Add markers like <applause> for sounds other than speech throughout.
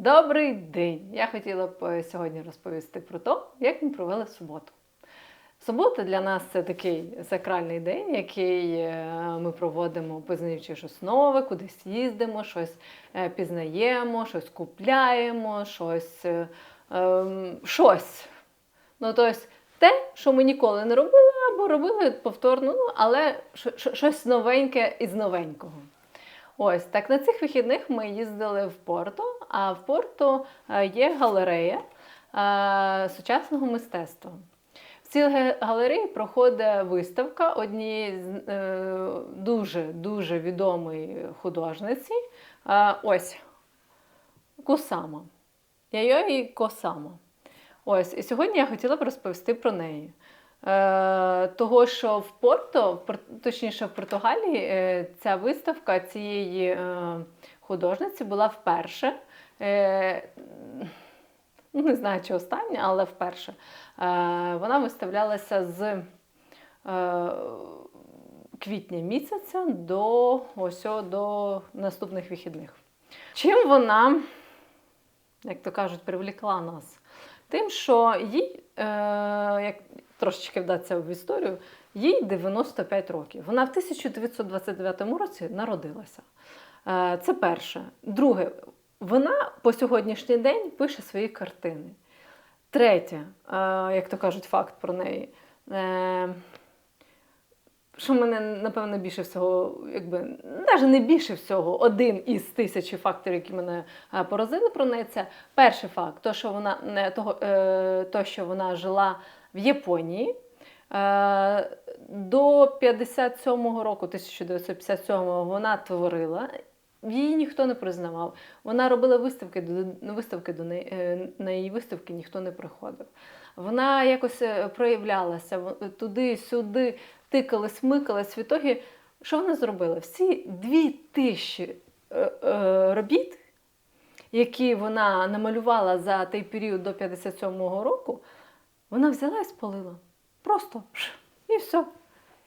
Добрий день! Я хотіла б е, сьогодні розповісти про те, як ми провели суботу. Субота для нас це такий сакральний день, який е, ми проводимо, пізнаючи щось нове, кудись їздимо, щось е, пізнаємо, щось купляємо, щось. ем, щось. Ну, тобто, те, що ми ніколи не робили, або робили повторно, ну, але що- що- щось новеньке із новенького. Ось так на цих вихідних ми їздили в Порто, а в Порто е, є галерея е, сучасного мистецтва. В цій галереї проходить виставка однієї з е, дуже дуже відомої художниці. Е, ось Кусама. Яйої Косама. Ось, і сьогодні я хотіла б розповісти про неї. Того, що в Порто, точніше в Португалії, ця виставка цієї художниці була вперше. Е, ну, не знаю, чи остання, але вперше. Е, вона виставлялася з е, квітня місяця до, ось, до наступних вихідних. Чим вона, як то кажуть, привлекла нас? Тим, що їй, як трошечки вдатися в історію, їй 95 років. Вона в 1929 році народилася. Це перше. Друге, вона по сьогоднішній день пише свої картини. Третє, е, як то кажуть, факт про неї. Е, що мене, напевно, більше всього, якби навіть не більше всього, один із тисячі факторів, які мене е, поразили про неї, це перший факт, то, що вона того, то, що вона жила в Японії. До 57-го року, 1957-го, вона творила. Її ніхто не признавав. Вона робила виставки до виставки до неї. е, На її виставки ніхто не приходив. Вона якось е, проявлялася туди-сюди, тикалась, микалась. В ітогі, що вона зробила? Всі дві тисячі е, робіт, які вона намалювала за той період до 57-го року, вона взяла і спалила. Просто і все.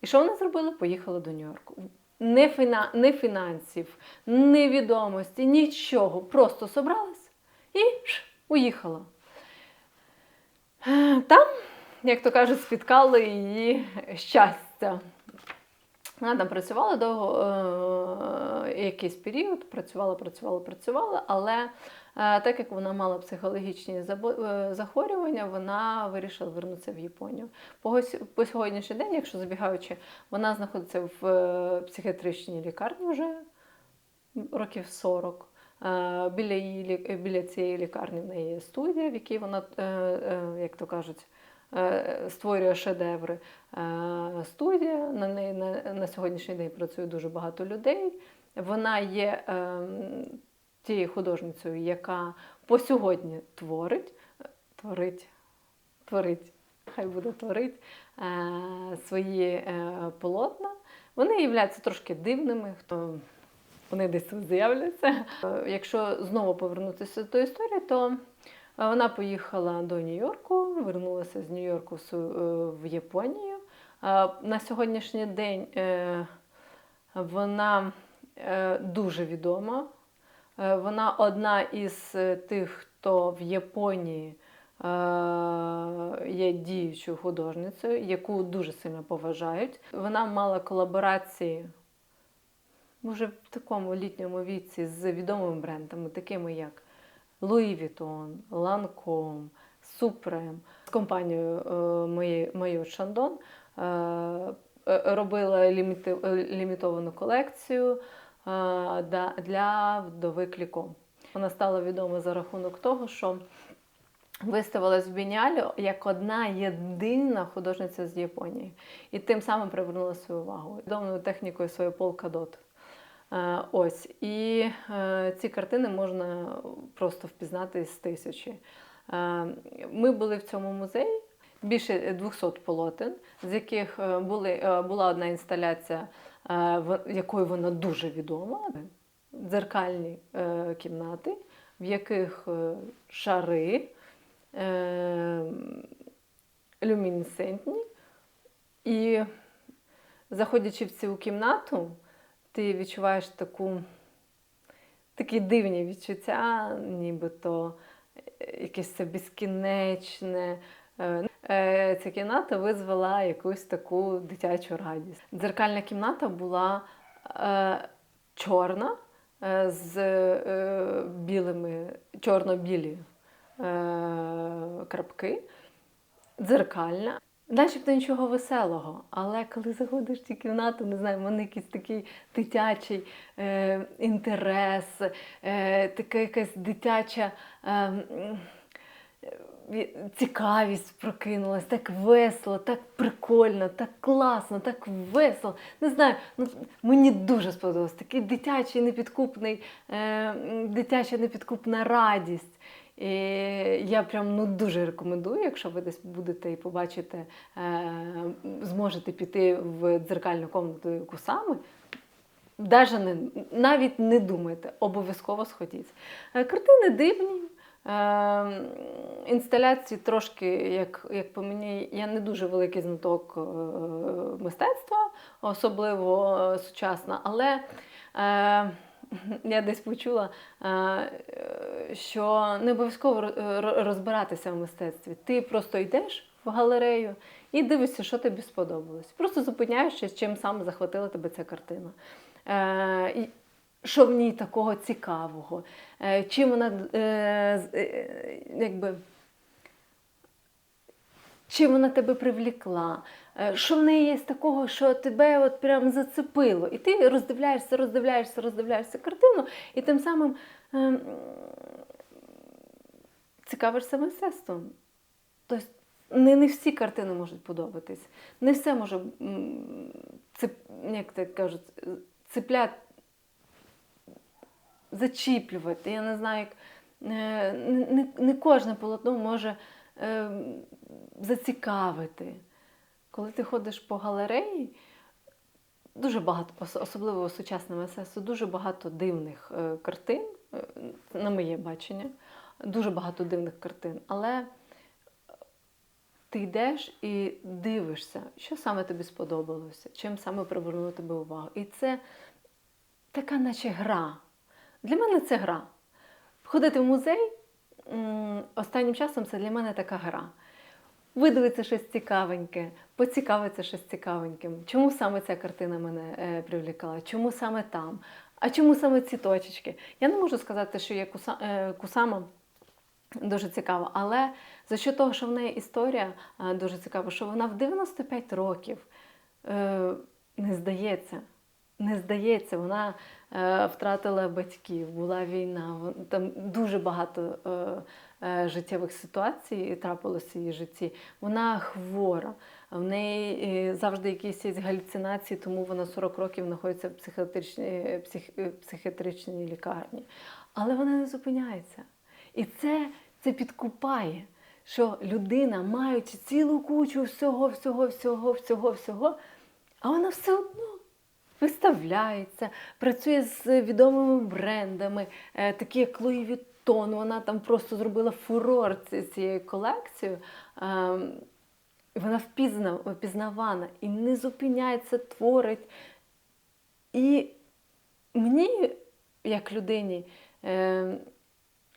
І що вона зробила? Поїхала до Нью-Йорку. Не, фіна, не фінансів, не відомості, нічого. Просто собралась і уїхала. Е, Там, як то кажуть, спіткали її щастя. Вона там працювала довго, е, якийсь період, працювала, працювала, працювала, але е, так як вона мала психологічні забо- е, захворювання, вона вирішила вернутися в Японію. По, по сьогоднішній день, якщо забігаючи, вона знаходиться в е, психіатричній лікарні вже років 40. Е, Біля, її, біля цієї лікарні в неї є студія, в якій вона, е, е, як то кажуть, створює шедеври. Е, Студія на неї на, на сьогоднішній день працює дуже багато людей. Вона є ем, тією художницею, яка по сьогодні творить, творить, творить, хай буде творить е, свої е, полотна. Вони являються трошки дивними. Хто вони десь з'являться. Е, Якщо знову повернутися до історії, то е, вона поїхала до Нью-Йорку, вернулася з Нью-Йорку в е, Японію. Е, На сьогоднішній день е, вона е, дуже відома. Е, Вона одна із е, тих, хто в Японії е, є діючою художницею, яку дуже сильно поважають. Вона мала колаборації може в такому літньому віці з відомими брендами, такими як Louis Vuitton, Lancome, Supreme. З компанією е, моєю Шандон е, е, робила лімітовану колекцію для вдови Кліко. Вона стала відома за рахунок того, що виставилась в Бінялі як одна єдина художниця з Японії. І тим самим привернула свою увагу. Відомою технікою своєю полкадот. Е, Ось. І е, ці картини можна просто впізнати з тисячі. Е, Ми були в цьому музеї. Більше 200 полотен, з яких були, була одна інсталяція, якою вона дуже відома. Дзеркальні кімнати, в яких шари люмінесцентні. І заходячи в цю кімнату, ти відчуваєш таку такі дивні відчуття, нібито е, якесь це безкінечне. Е, е, Ця кімната визвала якусь таку дитячу радість. Дзеркальна кімната була е, чорна з е, білими, чорно-білі е, крапки, дзеркальна. Начебто нічого веселого, але коли заходиш в цю кімнату, не знаю, в мене якийсь такий дитячий е, інтерес, е, така якась дитяча е, е, цікавість прокинулась, так весело, так прикольно, так класно, так весело. Не знаю, ну, мені дуже сподобалось. Такий дитячий непідкупний, е, дитяча непідкупна радість. І я прям ну дуже рекомендую, якщо ви десь будете і побачите, е, зможете піти в дзеркальну комнату Кусами. Даже не, навіть не думайте, обов'язково сходіть. Е, Картини дивні. Е, інсталяції трошки, як, як по мені, я не дуже великий знаток мистецтва, особливо сучасна, але <laughs> я десь почула, е, що не обов'язково ро- ро- розбиратися в мистецтві. Ти просто йдеш в галерею і дивишся, що тобі сподобалось. Просто зупиняєшся, чим саме захватила тебе ця картина. Е, що в ній такого цікавого? Е, чим вона якби. Чим вона тебе привлікла? Е, Що в неї є з такого, що тебе от прям зацепило? І ти роздивляєшся, роздивляєшся, роздивляєшся картину, і тим самим ем, цікавишся мистецтвом. Тобто не, не всі картини можуть подобатись. Не все може цеп, як так кажуть, цепляти, зачіплювати. Я не знаю, як е, не, не, не кожне полотно може е, зацікавити. Коли ти ходиш по галереї, дуже багато, ос- особливо сучасне мистецтво, дуже багато дивних е, картин, е, на моє бачення, дуже багато дивних картин. Але ти йдеш і дивишся, що саме тобі сподобалося, чим саме привернуло тебе увагу. І це така, наче гра. Для мене це гра. Ходити в музей останнім часом це для мене така гра. Видивитися щось цікавеньке, поцікавитися щось цікавеньким. Чому саме ця картина мене е, привлікала? Чому саме там? А чому саме ці точечки? Я не можу сказати, що є куса, е, кусама дуже цікава, але за що того, що в неї історія е, дуже цікава, що вона в 95 років е, не здається. Не здається, вона е, втратила батьків, була війна, там дуже багато е, е, життєвих ситуацій трапилося в її житті. Вона хвора, в неї е, завжди якісь є галюцинації, тому вона 40 років знаходиться в психіатричній, псих, е, психіатричній лікарні. Але вона не зупиняється. І це, це підкупає, що людина, маючи цілу кучу всього, всього, всього, всього, всього, а вона все одно виставляється, працює з відомими брендами, е, такі як Луї Віттон. Вона там просто зробила фурор ці- цією колекцією. Ем, Вона впізна, впізнавана і не зупиняється, творить. І мені, як людині, е,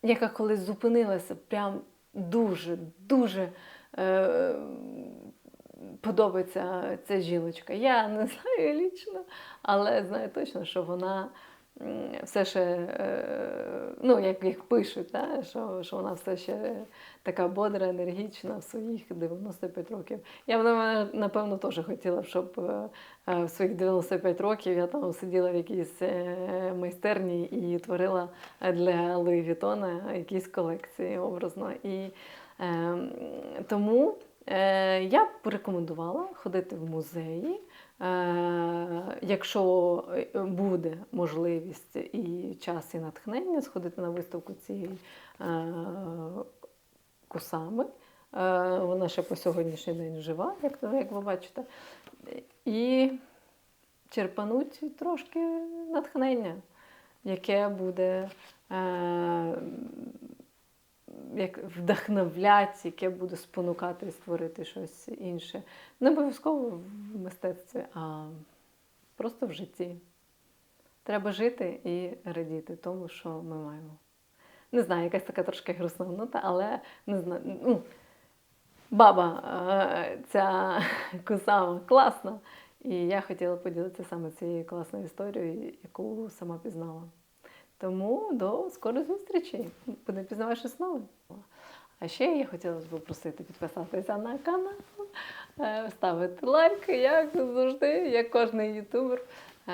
яка колись зупинилася, прям дуже, дуже е, подобається ця жіночка. Я не знаю лічно, але знаю точно, що вона все ще, е, ну, як їх пишуть, да, що, що вона все ще така бодра, енергічна в своїх 95 років. Я б, напевно, теж хотіла, щоб е, е, в своїх 95 років я там сиділа в якійсь майстерні і творила для Луї Вітона якісь колекції образно. І е, тому я б рекомендувала ходити в музеї. Е, якщо е, буде можливість і час, і натхнення, сходити на виставку цієї е, кусами. Е, Вона ще по сьогоднішній день жива, як, як ви бачите. І черпануть трошки натхнення, яке буде е, як вдохновляти, яке буде спонукати створити щось інше. Не обов'язково в мистецтві, а просто в житті. треба жити і радіти тому, що ми маємо. Не знаю, якась така трошки грустна нота, але не знаю. Ну, баба е, ця <laughs> кусама класна. І я хотіла поділитися саме цією класною історією, яку сама пізнала. Тому до скорої зустрічі. Буде пізнавати щось нове. А ще я хотіла б попросити підписатися на канал, е, ставити лайки, як завжди, як кожний ютубер. Е,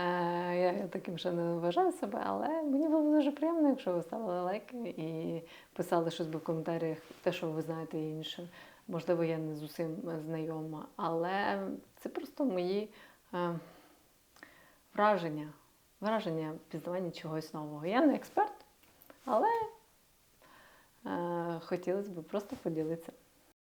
Я таким ще не вважаю себе, але мені було дуже приємно, якщо ви ставили лайки і писали щось в коментарях, те, що ви знаєте інше. Можливо, я не з усім знайома, але це просто мої е, враження, враження пізнавання чогось нового. Я не експерт, але е, хотілося б просто поділитися.